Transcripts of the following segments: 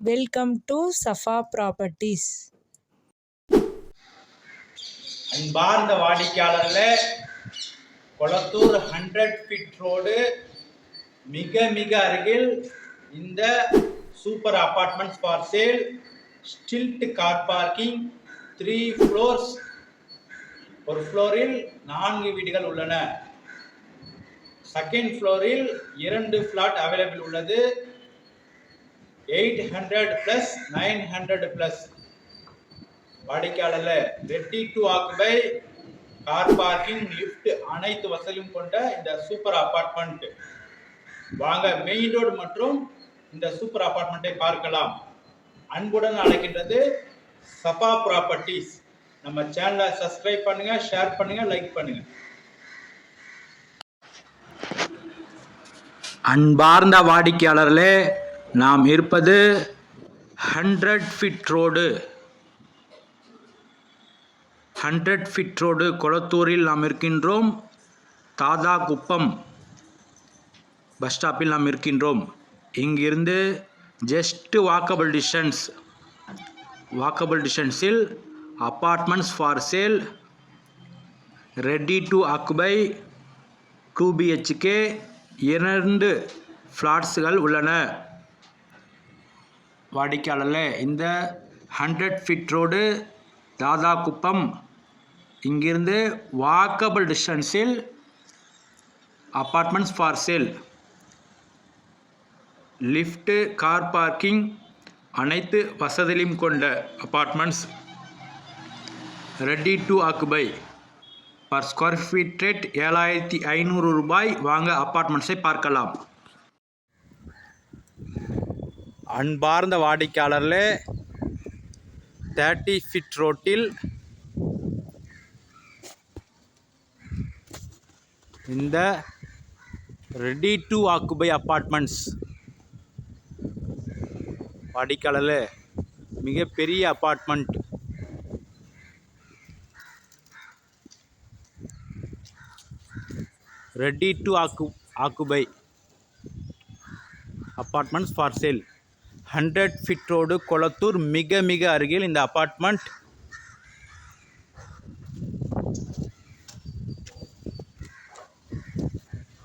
Welcome to Safa properties அன்பார்ந்த வாடிக்கையாளர்களே Kolathur hundred feet road மிக மிக அருகில் இந்த super apartments for sale stilt car parking three floors ஒரு ஃப்ளோரில் நான்கு வீடுகள் உள்ளன. செகண்ட் ஃப்ளோரில் இரண்டு ஃப்ளாட் அவைலபிள் உள்ளது. Eight hundred plus nine hundred plus வாடிக்கையாளர்ல ready to occupy car parking lift அனைத்து வசதியும் கொண்ட இந்த சூப்பர் அபார்ட்மெண்ட் வாங்க மெயின் ரோடு மற்றும் இந்த சூப்பர் அபார்ட்மெண்ட்டை பார்க்கலாம். அன்புடன் அழைக்கின்றது சபா ப்ராப்பர்ட்டிஸ் நம்ம சேனலை சப்ஸ்கிரைப் பண்ணுங்க ஷேர் பண்ணுங்க லைக் பண்ணுங்க. அன்பார்ந்த வாடிக்கையாளர்களே நாம் இருப்பது hundred feet road. Hundred feet road கொளத்தூரில் நாம் இருக்கின்றோம். தாதா குப்பம் பஸ் ஸ்டாப்பில் நாம் இருக்கின்றோம். இங்கிருந்து ஜஸ்ட்டு வாக்கபிள் டிஸ்டன்ஸ் வாக்கபிள் டிஸ்டன்ஸில் apartments for sale ready to occupy two BHK இரண்டு ஃப்ளாட்ஸுகள் உள்ளன. வாடிக்கையாளர் இந்த ஹண்ட்ரட் ஃபிட் ரோடு தாதா குப்பம் இங்கிருந்து வாக்கபிள் டிஸ்டன்ஸில் apartments for sale lift car parking அனைத்து வசதியும் கொண்ட apartments ready to occupy per square feet rate ஏழாயிரத்தி ஐநூறு ரூபாய். வாங்க அப்பார்ட்மெண்ட்ஸை பார்க்கலாம். அன்பார்ந்த வாடிக்கையாளர்களே தேர்ட்டி ஃபிட் ரோட்டில் இந்த ரெடி டு ஆக்குபை அப்பார்ட்மெண்ட்ஸ் வாடிக்கையாளர்களே மிகப்பெரிய அப்பார்ட்மெண்ட் ரெடி டு ஆக்கு occupy apartments for sale hundred feet road Kolathur மிக மிக அருகில் இந்த அப்பார்ட்மெண்ட்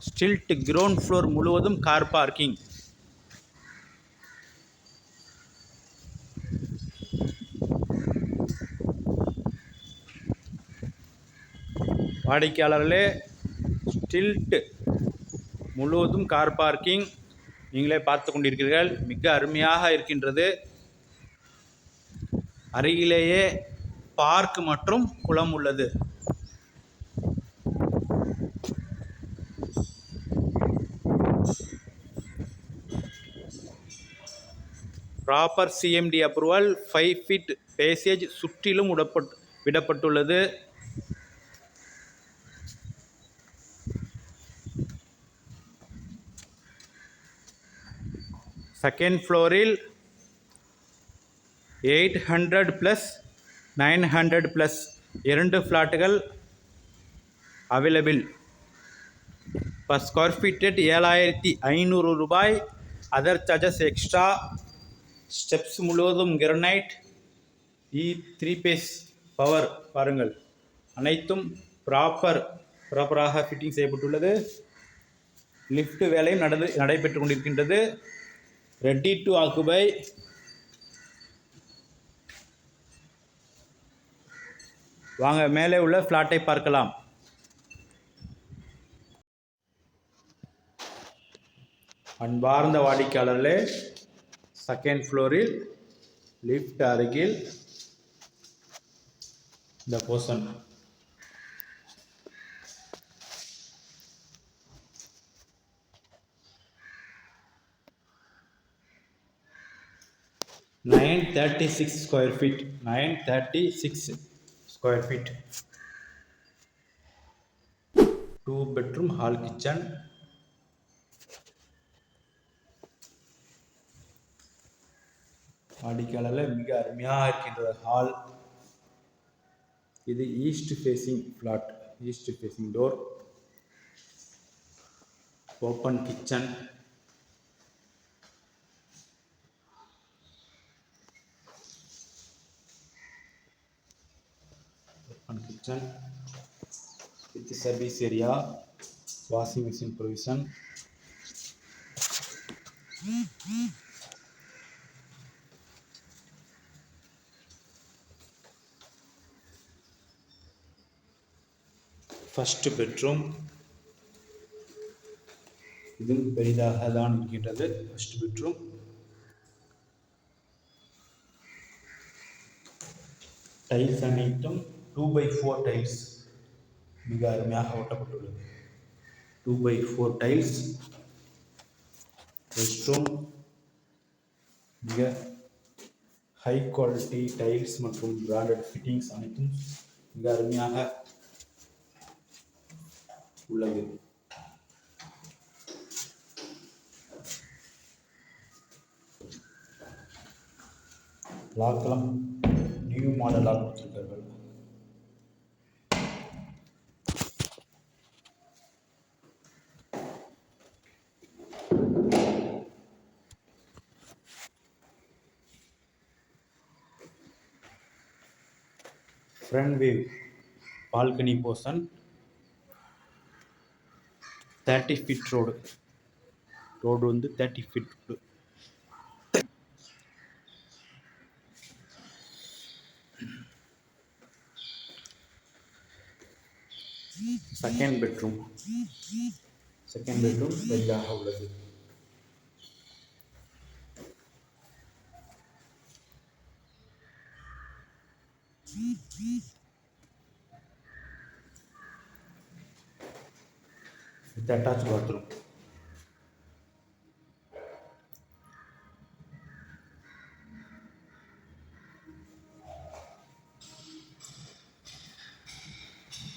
ஸ்டில்ட் கிரவுண்ட் ஃப்ளோர் முழுவதும் கார் பார்க்கிங் வாடிக்கையாளர்களே ஸ்டில்ட் முழுவதும் கார் பார்க்கிங். நீங்களே பார்த்து கொண்டிருக்கிறீர்கள். மிக அருமையாக இருக்கின்றது. அருகிலேயே பார்க் மற்றும் குளம் உள்ளது. Proper CMD approval five feet passage சுற்றிலும் விடப்பட்டு விடப்பட்டுள்ளது. செகண்ட் ஃப்ளோரில் eight hundred plus nine hundred plus இரண்டு ஃப்ளாட்டுகள் available per square feet rate ஏழாயிரத்தி ஐநூறு ரூபாய். அதர் சார்ஜஸ் எக்ஸ்ட்ரா ஸ்டெப்ஸ் முழுவதும் கிரனைட் இ த்ரீ பேஸ் பவர் பாருங்கள். அனைத்தும் ப்ராப்பர் ப்ராப்பராக ஃபிட்டிங் செய்யப்பட்டுள்ளது. லிஃப்ட் வேலையும் நடந்து நடைபெற்று கொண்டிருக்கின்றது. Ready to occupy. வாங்க மேலே உள்ள ஃப்ளாட்டை பார்க்கலாம். அன்பார்ந்த வாடிக்கையாளர்களே செகண்ட் ஃப்ளோரில் லிஃப்ட் அருகில் இந்த portion nine thirty six square feet. Nine thirty six square feet. Two bedroom hall kitchen வாடிக்கையாளரில் மிக அருமையாக இருக்கின்ற ஹால் இது east facing flat east facing door open kitchen kitchen with service area washing machine provision first bedroom இதுவும் பெரிதாக தான் இருக்கின்றது first bedroom tiles அனைத்தும் two by four tiles மிக அருமையாக ஒட்டப்பட்டுள்ளது. Two by four tiles rest room மிக high quality tiles மற்றும் branded fittings அனைத்தும் மிக அருமையாக உள்ளது. லாக்கெல்லாம் நியூ மாடலாக கொடுத்துருக்கார்கள் front view balcony portion thirty feet road road வந்து thirty feet second bedroom second bedroom பெரிதாக உள்ளது with attached bathroom.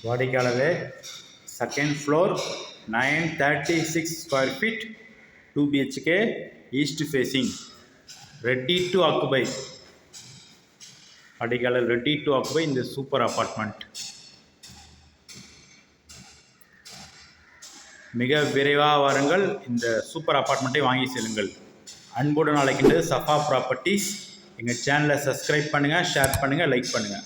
வாடிக்கையாளரே second floor nine thirty six square feet two BHK east facing ready to occupy வாடிக்கையாளர் ready to occupy இந்த super apartment மிக விரைவாக வாருங்கள். இந்த super அப்பார்ட்மெண்ட்டை வாங்கி செல்லுங்கள். அன்புடன் அழைக்கின்றது சஃபா ப்ராப்பர்ட்டிஸ் எங்கள் சேனலை சப்ஸ்கிரைப் பண்ணுங்கள் ஷேர் பண்ணுங்கள் லைக் பண்ணுங்கள்